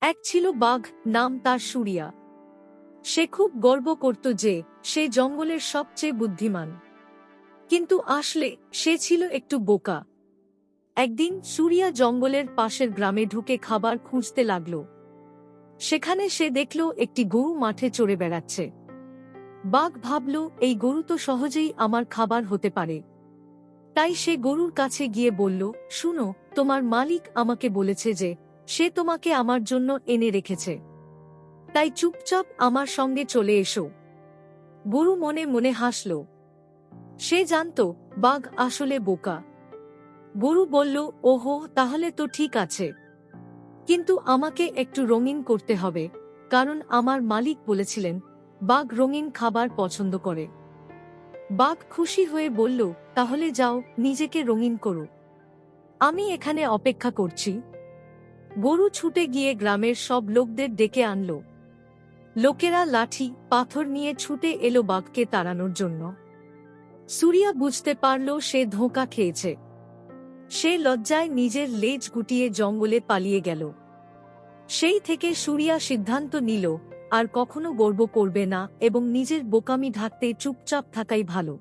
এক ছিল বাঘ, নাম তার সুরিয়া। সে খুব গর্ব করত যে, সে জঙ্গলের সবচেয়ে বুদ্ধিমান। কিন্তু আসলে, সে ছিল একটু বোকা। একদিন সুরিয়া জঙ্গলের পাশের গ্রামে ঢুকে খাবার খুঁজতে লাগল। সেখানে সে দেখল একটি গরু মাঠে চড়ে বেড়াচ্ছে। বাঘ ভাবল, এই গরু তো সহজেই আমার খাবার হতে পারে। তাই সে গরুর কাছে গিয়ে বলল, শুনো, তোমার মালিক আমাকে বলেছে যে সে তোমাকে আমার জন্য এনে রেখেছে। তাই চুপচাপ আমার সঙ্গে চলে এসো। গরু মনে মনে হাসল। সে জানত, বাঘ আসলে বোকা। গরু বলল, ওহো, তাহলে তো ঠিক আছে। কিন্তু আমাকে একটু রঙিন করতে হবে, কারণ আমার মালিক বলেছিলেন, বাঘ রঙিন খাবার পছন্দ করে। বাঘ খুশি হয়ে বলল, তাহলে যাও, নিজেকে রঙিন করো। আমি এখানে অপেক্ষা করছি। গরু ছুটে গিয়ে গ্রামের সব লোকদের ডেকে আনল। লোকেরা লাঠি, পাথর নিয়ে ছুটে এলো বাঘকে তাড়ানোর জন্য। সুরিয়া বুঝতে পারল সে ধোঁকা খেয়েছে। সে লজ্জায় নিজের লেজ গুটিয়ে জঙ্গলে পালিয়ে গেল। সেই থেকে সুরিয়া সিদ্ধান্ত নিল, আর কখনো গর্ব করবে না এবং নিজের বোকামি ঢাকতে চুপচাপ থাকাই ভালো।